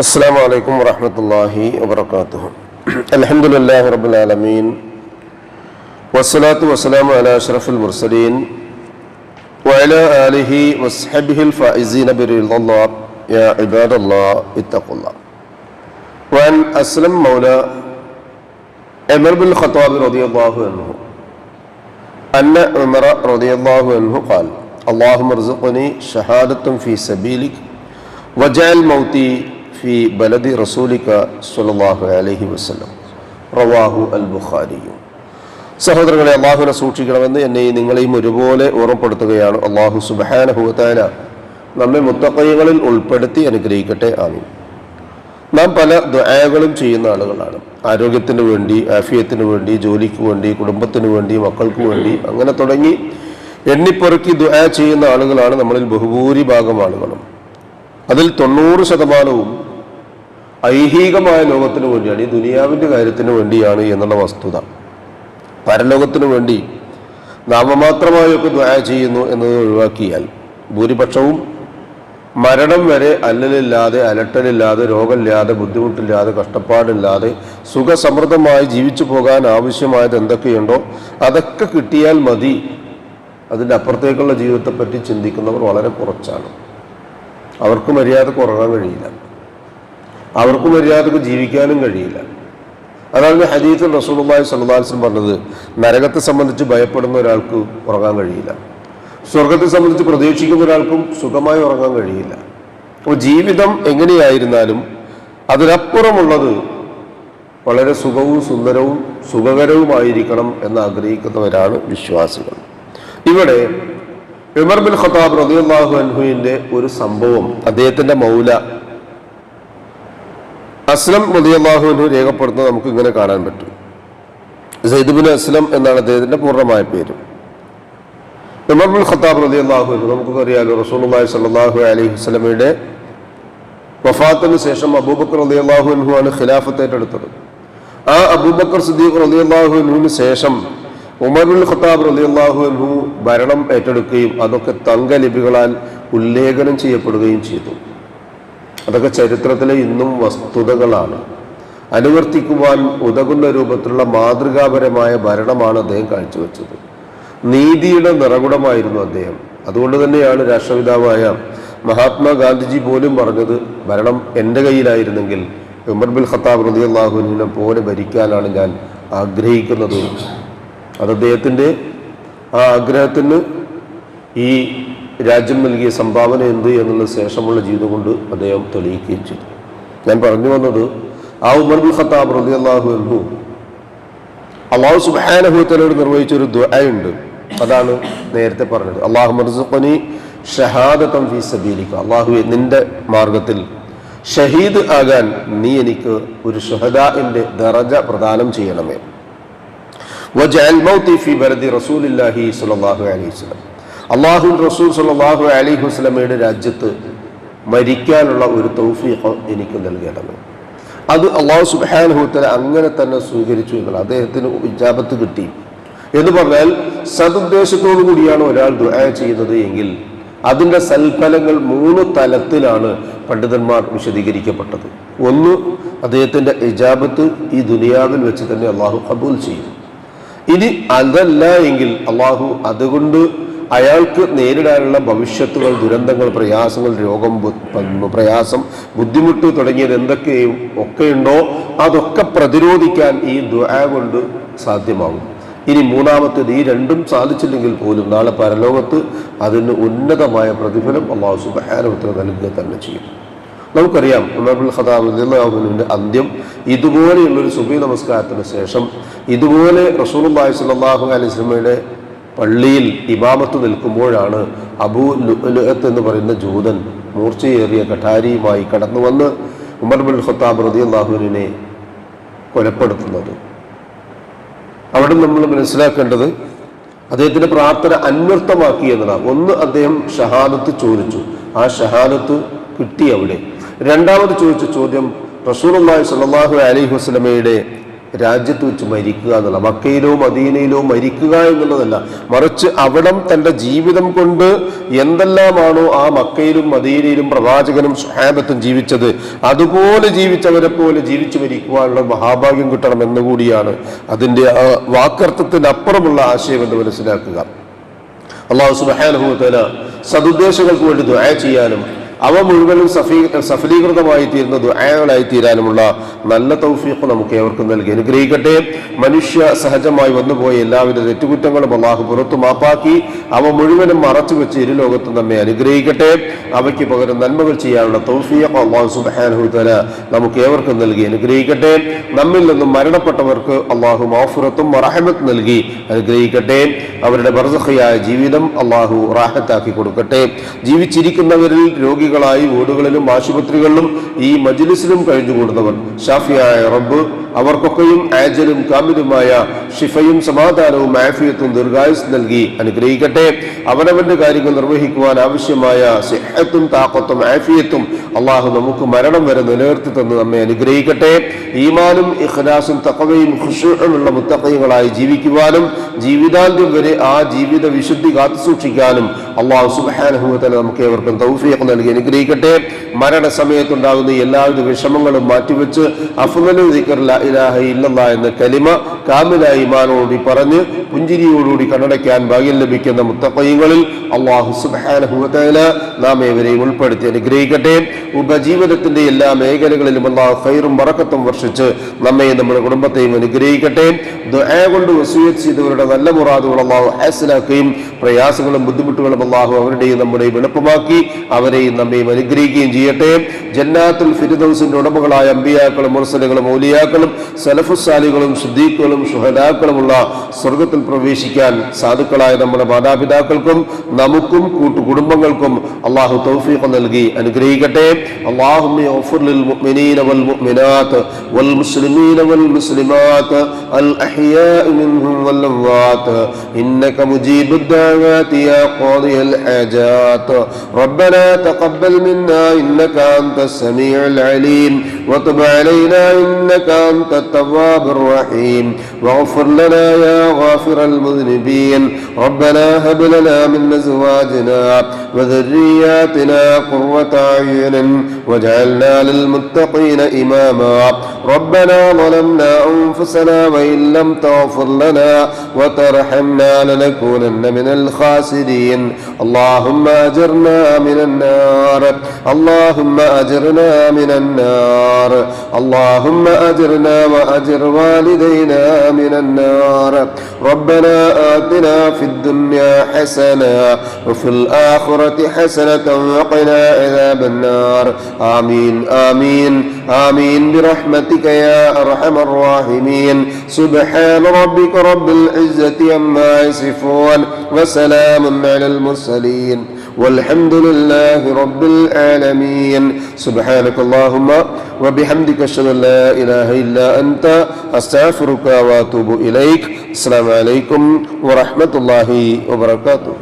السلام عليكم ورحمة الله وبركاته الحمد لله رب العالمين والصلاة والسلام على أشرف المرسلين وعلى آله وصحبه الفائزين برضا الله يا عباد الله اتقوا الله وعن أسلم مولى عمر بن الخطاب رضي الله عنه أن عمر رضي الله عنه قال اللهم ارزقني شهادة في سبيلك وجعل موتي ഫി ബലദി رسولك صلى അലഹി വസ്ലം റവാഹു അൽ ബുഖാരിയും സഹോദരങ്ങളെ അള്ളാഹുവിനെ സൂക്ഷിക്കണമെന്ന് എന്നെയും നിങ്ങളെയും ഒരുപോലെ ഓർമ്മപ്പെടുത്തുകയാണ് അള്ളാഹു സുബാനഹുത്താന നമ്മെ മുത്തക്കൈകളിൽ ഉൾപ്പെടുത്തി അനുഗ്രഹിക്കട്ടെ ആമീൻ. നാം പല ദുആകളും ചെയ്യുന്ന ആളുകളാണ്. ആരോഗ്യത്തിന് വേണ്ടി ആഫിയത്തിന് വേണ്ടി ജോലിക്ക് വേണ്ടി കുടുംബത്തിന് വേണ്ടി മക്കൾക്ക് വേണ്ടി അങ്ങനെ തുടങ്ങി എണ്ണിപ്പെറുക്കി ദുആ ചെയ്യുന്ന ആളുകളാണ് നമ്മളിൽ ബഹുഭൂരിഭാഗം ആളുകളും. അതിൽ തൊണ്ണൂറ് ശതമാനവും ഐഹികമായ ലോകത്തിന് വേണ്ടിയാണ് ഈ ദുനിയാവിന്റെ കാര്യത്തിന് വേണ്ടിയാണ് എന്നുള്ള വസ്തുത. പരലോകത്തിന് വേണ്ടി നാമമാത്രമായൊക്കെ ദ്വയ ചെയ്യുന്നു എന്നത് ഒഴിവാക്കിയാൽ ഭൂരിപക്ഷവും മരണം വരെ അല്ലലില്ലാതെ അലട്ടലില്ലാതെ രോഗമില്ലാതെ ബുദ്ധിമുട്ടില്ലാതെ കഷ്ടപ്പാടില്ലാതെ സുഖസമൃദ്ധമായി ജീവിച്ചു പോകാൻ ആവശ്യമായത് എന്തൊക്കെയുണ്ടോ അതൊക്കെ കിട്ടിയാൽ മതി. അതിന്റെ അപ്പുറത്തേക്കുള്ള ജീവിതത്തെപ്പറ്റി ചിന്തിക്കുന്നവർ വളരെ കുറച്ചാണ്. അവർക്ക് മര്യാദ ഉറങ്ങാൻ കഴിയില്ല. അവർക്ക് മര്യാദയ്ക്ക് ജീവിക്കാനും കഴിയില്ല. അതാണ് ഹദീത്തിൽ റസൂലുള്ളാഹി സ്വല്ലല്ലാഹു അലൈഹി വസല്ലം പറഞ്ഞത്. നരകത്തെ സംബന്ധിച്ച് ഭയപ്പെടുന്ന ഒരാൾക്ക് ഉറങ്ങാൻ കഴിയില്ല. സ്വർഗത്തെ സംബന്ധിച്ച് പ്രതീക്ഷിക്കുന്ന ഒരാൾക്കും സുഖമായി ഉറങ്ങാൻ കഴിയില്ല. അപ്പോൾ ജീവിതം എങ്ങനെയായിരുന്നാലും അതിനപ്പുറമുള്ളത് വളരെ സുഖവും സുന്ദരവും സുഖകരവുമായിരിക്കണം എന്ന് ആഗ്രഹിക്കുന്നവരാണ് വിശ്വാസികൾ. ഇവിടെ ഉമർ ബിൻ ഖത്താബ് റളിയല്ലാഹു അൻഹുവിന്റെ ഒരു സംഭവം അദ്ദേഹത്തിന്റെ മൗല അസ്ലം അൻഹു രേഖപ്പെടുത്തുന്നത് നമുക്ക് ഇങ്ങനെ കാണാൻ പറ്റും. സൈദുബിൻ അസ്ലം എന്നാണ് അദ്ദേഹത്തിന്റെ പൂർണമായ പേര്. ഉമർ ബിൻ ഖത്താബ് റളിയല്ലാഹു അൻഹു നമുക്ക് അറിയാലോ റസൂലുള്ളാഹി സ്വല്ലല്ലാഹു അലൈഹി വസല്ലമയുടെ വഫാത്തിന് ശേഷം അബൂബക്കർ അൻഹു ആണ് ഖിലാഫത്ത് ഏറ്റെടുത്തത്. ആ അബൂബക്കർ സിദ്ദീഖ് റളിയല്ലാഹു അൻഹുവിന് ശേഷം ഉമർ ബിൻ ഖത്താബ് റളിയല്ലാഹു അൻഹു ഭരണം ഏറ്റെടുക്കുകയും അതൊക്കെ തങ്കലിപികളാൽ ഉല്ലേഖനം ചെയ്യപ്പെടുകയും ചെയ്തു. അതൊക്കെ ചരിത്രത്തിലെ ഇന്നും വസ്തുതകളാണ്. അനുവർത്തിക്കുവാൻ ഉതകുന്ന രൂപത്തിലുള്ള മാതൃകാപരമായ ഭരണമാണ് അദ്ദേഹം കാഴ്ചവെച്ചത്. നീതിയുടെ നിറകുടമായിരുന്നു അദ്ദേഹം. അതുകൊണ്ട് തന്നെയാണ് രാഷ്ട്രപിതാവായ മഹാത്മാഗാന്ധിജി പോലും പറഞ്ഞത് ഭരണം എന്റെ കയ്യിലായിരുന്നെങ്കിൽ ഉമർ ബിൻ ഖത്താബ് റതി അള്ളാഹുവിനെ പോലെ ഭരിക്കാനാണ് ഞാൻ ആഗ്രഹിക്കുന്നത്. അത് അദ്ദേഹത്തിന്റെ ആ ആഗ്രഹത്തിന് ഈ രാജ്യം നൽകിയ സംഭാവന എന്ത് എന്നുള്ള ശേഷമുള്ള ജീവിതം കൊണ്ട് അദ്ദേഹം തെളിയിക്കുകയും ചെയ്തു. ഞാൻ പറഞ്ഞു വന്നത് ആ ഉമർ ബുൽ ഖത്താബ് റബി അള്ളാഹു എന്നു അള്ളാഹു സുബാനഹുത്തലോട് നിർവഹിച്ച ഒരു ദുആയുണ്ട്. അതാണ് നേരത്തെ പറഞ്ഞത്. അള്ളാഹു മർസുഖനി ഷഹാദത്തം ഫി സബീലിക്ക അള്ളാഹു നിന്റെ മാർഗത്തിൽ ഷഹീദ് ആകാൻ നീ എനിക്ക് ഒരു ഷഹദാന്റെ ദറജ പ്രദാനം ചെയ്യണമേ. വജഅൽ മൗതി ഫി ബരദി റസൂലില്ലാഹി സ്വല്ലല്ലാഹു അലൈഹി വസല്ലം. അള്ളാഹു റസൂൽ സ്വല്ലല്ലാഹു അലി ഹുസ്ലമയുടെ രാജ്യത്ത് മരിക്കാനുള്ള ഒരു തൗഫീഖ് എനിക്ക് നൽകേണ്ടത് അത് അള്ളാഹു സുബാനുഹൂത്തല അങ്ങനെ തന്നെ സ്വീകരിച്ചു എന്നുള്ളത് അദ്ദേഹത്തിന് ഇജാബത്ത് കിട്ടി. എന്ന് പറഞ്ഞാൽ സതുദ്ദേശത്തോടു കൂടിയാണ് ഒരാൾ ദുആ ചെയ്യുന്നത് എങ്കിൽ അതിന്റെ സൽഫലങ്ങൾ മൂന്ന് തലത്തിലാണ് പണ്ഡിതന്മാർ വിശദീകരിക്കപ്പെട്ടത്. ഒന്ന് അദ്ദേഹത്തിന്റെ ഇജാബത്ത് ഈ ദുനിയാവിൽ വെച്ച് തന്നെ അള്ളാഹു കബൂൽ ചെയ്യും. ഇനി അതല്ല എങ്കിൽ അള്ളാഹു അതുകൊണ്ട് അയാൾക്ക് നേരിടാനുള്ള ഭവിഷ്യത്തുകൾ ദുരന്തങ്ങൾ പ്രയാസങ്ങൾ രോഗം പ്രയാസം ബുദ്ധിമുട്ട് തുടങ്ങിയത് എന്തൊക്കെയും ഒക്കെയുണ്ടോ? അതൊക്കെ പ്രതിരോധിക്കാൻ ഈ ദുആ കൊണ്ട് സാധ്യമാകും. ഇനി മൂന്നാമത്തേത് ഈ രണ്ടും സാധിച്ചില്ലെങ്കിൽ പോലും നാളെ പരലോകത്ത് അതിന് ഉന്നതമായ പ്രതിഫലം അള്ളാഹു സുബാനുത്തിന് നൽകുക തന്നെ ചെയ്യും. നമുക്കറിയാം ഉമർബുൽ ഖദാബുവിന്റെ അന്ത്യം ഇതുപോലെയുള്ളൊരു സുബി നമസ്കാരത്തിന് ശേഷം ഇതുപോലെ റസൂലുള്ളാഹി സ്വല്ലല്ലാഹു അലൈഹി വസല്ലമയുടെ പള്ളിയിൽ ഇമാമത്ത് നിൽക്കുമ്പോഴാണ് അബൂ ലുഅത്ത് എന്ന് പറയുന്ന ജൂതൻ മൂർച്ചയേറിയ കഠാരിയുമായി കടന്നു വന്ന് ഉമർ ബുൽ ഖത്താബ് റതി അള്ളാഹുവിനെ കൊലപ്പെടുത്തുന്നത്. അവിടെ നമ്മൾ മനസ്സിലാക്കേണ്ടത് അദ്ദേഹത്തിന്റെ പ്രാർത്ഥന അന്വർത്ഥമാക്കി എന്നതാണ് ഒന്ന് അദ്ദേഹം ഷഹാദത്ത് ചോദിച്ചു. ആ ഷഹാദത്ത് കിട്ടി അവിടെ. രണ്ടാമത് ചോദിച്ച ചോദ്യം റസൂലുള്ളാഹി സ്വല്ലല്ലാഹു അലൈഹി വസല്ലമയുടെ രാജ്യത്ത് വെച്ച് മരിക്കുക എന്നുള്ള മക്കയിലോ മദീനയിലോ മരിക്കുക എന്നുള്ളതല്ല. മറിച്ച് അവിടം തന്റെ ജീവിതം കൊണ്ട് എന്തെല്ലാമാണോ ആ മക്കയിലും മദീനയിലും പ്രവാചകനും സുഹാബത്തും ജീവിച്ചത്. അതുപോലെ ജീവിച്ചവരെ പോലെ ജീവിച്ചു മരിക്കുവാനുള്ള മഹാഭാഗ്യം കിട്ടണം എന്നുകൂടിയാണ് അതിന്റെ ആ അപ്പുറമുള്ള ആശയം എന്ന് മനസ്സിലാക്കുക. അള്ളാഹു സുബാനുഭവത്തിന് സതുദ്ദേശങ്ങൾക്ക് വേണ്ടി ദുആ ചെയ്യാനും അവ മുഴുവനും സഫീ സഫലീകൃതമായി തീരുന്ന ദുആകളായി തീരാനുമുള്ള നല്ല തൗഫീഖ് നമുക്ക് ഏവർക്കും നൽകി. അനുഗ്രഹിക്കട്ടെ. മനുഷ്യ സഹജമായി വന്നുപോയ എല്ലാവിധ തെറ്റുകുറ്റങ്ങളും അള്ളാഹു പുറത്തു മാപ്പാക്കി. അവ മുഴുവനും മറച്ചു വെച്ച് ഇരു ലോകത്തും നമ്മെ അനുഗ്രഹിക്കട്ടെ. അവയ്ക്ക് പകരം നന്മകൾ ചെയ്യാനുള്ള തൗഫീഖ് അള്ളാഹു സുബാനുഹുത്തല നമുക്ക് ഏവർക്കും നൽകി. അനുഗ്രഹിക്കട്ടെ. നമ്മിൽ നിന്നും മരണപ്പെട്ടവർക്ക് അള്ളാഹു മാഫുറത്തും റഹമത്ത് നൽകി. അനുഗ്രഹിക്കട്ടെ. അവരുടെ ബർസഖയായ ജീവിതം അള്ളാഹു റാഹത്താക്കി കൊടുക്കട്ടെ. ജീവിച്ചിരിക്കുന്നവരിൽ രോഗികളായി വീടുകളിലും ആശുപത്രികളിലും ഈ മജ്ലിസിലും കഴിഞ്ഞുകൂടുന്നവർ ഷാഫിയായ റബ്ബ് അവർക്കൊക്കെയും ആജലും കാമിലുമായ ഷിഫയും സമാധാനവും ആഫിയത്തും ദീർഘായുസ് നൽകി അനുഗ്രഹിക്കട്ടെ. അവനവന്റെ കാര്യങ്ങൾ നിർവഹിക്കുവാൻ ആവശ്യമായ സിഹത്തും താക്കത്തും ആഫിയത്തും അള്ളാഹു നമുക്ക് മരണം വരെ നിലനിർത്തി തന്ന് നമ്മെ അനുഗ്രഹിക്കട്ടെ. ഈമാനും ഇഖ്ലാസും തക്കവയും ഖുഷുമുള്ള മുത്തക്കയങ്ങളായി ജീവിക്കുവാനും ജീവിതാന്ത്യം വരെ ആ ജീവിത വിശുദ്ധി കാത്തു സൂക്ഷിക്കാനും അള്ളാഹു സുബാനുഭവത്തിന് നമുക്ക് ഏവർക്കും തൗഫീഖ് നൽകി അനുഗ്രഹിക്കട്ടെ. മരണസമയത്തുണ്ടാകുന്ന എല്ലാവിധ വിഷമങ്ങളും മാറ്റിവെച്ച് അഫ്ലു ദിക്കർ ലാ ഇലാഹ ഇല്ലല്ലാ എന്ന കലിമ കാമിലായി ഇമാനോടുകൂടി പറഞ്ഞ് പുഞ്ചിരിയോടുകൂടി കണ്ണടയ്ക്കാൻ ഭാഗ്യം ലഭിക്കുന്ന മുത്തപ്പയ്യങ്ങളിൽ അള്ളാഹു സുബാനഹുല നാം ഏവരെയും ഉൾപ്പെടുത്തി അനുഗ്രഹിക്കട്ടെ. ഉപജീവനത്തിന്റെ എല്ലാ മേഖലകളിലും അള്ളാഹു ഫൈറും വറക്കത്തും വർഷിച്ച് നമ്മയും നമ്മുടെ കുടുംബത്തെയും അനുഗ്രഹിക്കട്ടെ. കൊണ്ട് വസൂയത് ചെയ്തവരുടെ നല്ല മുറാദുകൾ അള്ളാഹു ഹാസിലാക്കുകയും പ്രയാസങ്ങളും ബുദ്ധിമുട്ടുകളും അള്ളാഹു അവരുടെയും നമ്മുടെയും എളുപ്പമാക്കി അവരെയും നമ്മയും അനുഗ്രഹിക്കുകയും ചെയ്യട്ടെ. ജന്നാത്തുൽ ഫിരിദൌസിന്റെ ഉടമകളായ അമ്പിയാക്കളും മുർസലുകളും ഔലിയാക്കളും സലഫുസാലികളും സിദ്ദീഖുകളും ഷുഹദാക്കളുമുള്ള സ്വർഗത്തിൽ പ്രവേശിക്കാൻ സാധുക്കളായ നമ്മുടെ മാതാപിതാക്കൾക്കും നമുക്കും കൂട്ടുകുടുംബങ്ങൾക്കും അള്ളാഹു തൗഫീഖ് നൽകി അനുഗ്രഹിക്കട്ടെ اللهم اغفر للمؤمنين والمؤمنات والمسلمين والمسلمات الأحياء منهم والأموات إنك مجيب الدعوات يا قاضي الحاجات ربنا تقبل منا إنك أنت السميع العليم وتب علينا إنك أنت التواب الرحيم واغفر لنا يا غافر المذنبين. ربنا هب لنا من أزواجنا وذرياتنا قرة أعين واجعلنا للمتقين إماما. ربنا ظلمنا أنفسنا وإن لم تغفر لنا وترحمنا لنكونن من الخاسرين. اللهم أجرنا من النار. اللهم أجرنا من النار. اللهم أجرنا وأجر والدينا من النار. ربنا آتنا في الدنيا حسنة وفي الآخرة حسنة وقنا عذاب النار. آمين آمين آمين. برحمتك يا أرحم الراحمين. سبحان ربك رب العزة عما يصفون وسلام على المرسلين. والحمد لله رب العالمين سبحانك اللهم وبحمدك أشهد أن لا إله إلا أنت أستغفرك وأتوب إليك السلام عليكم ورحمة الله وبركاته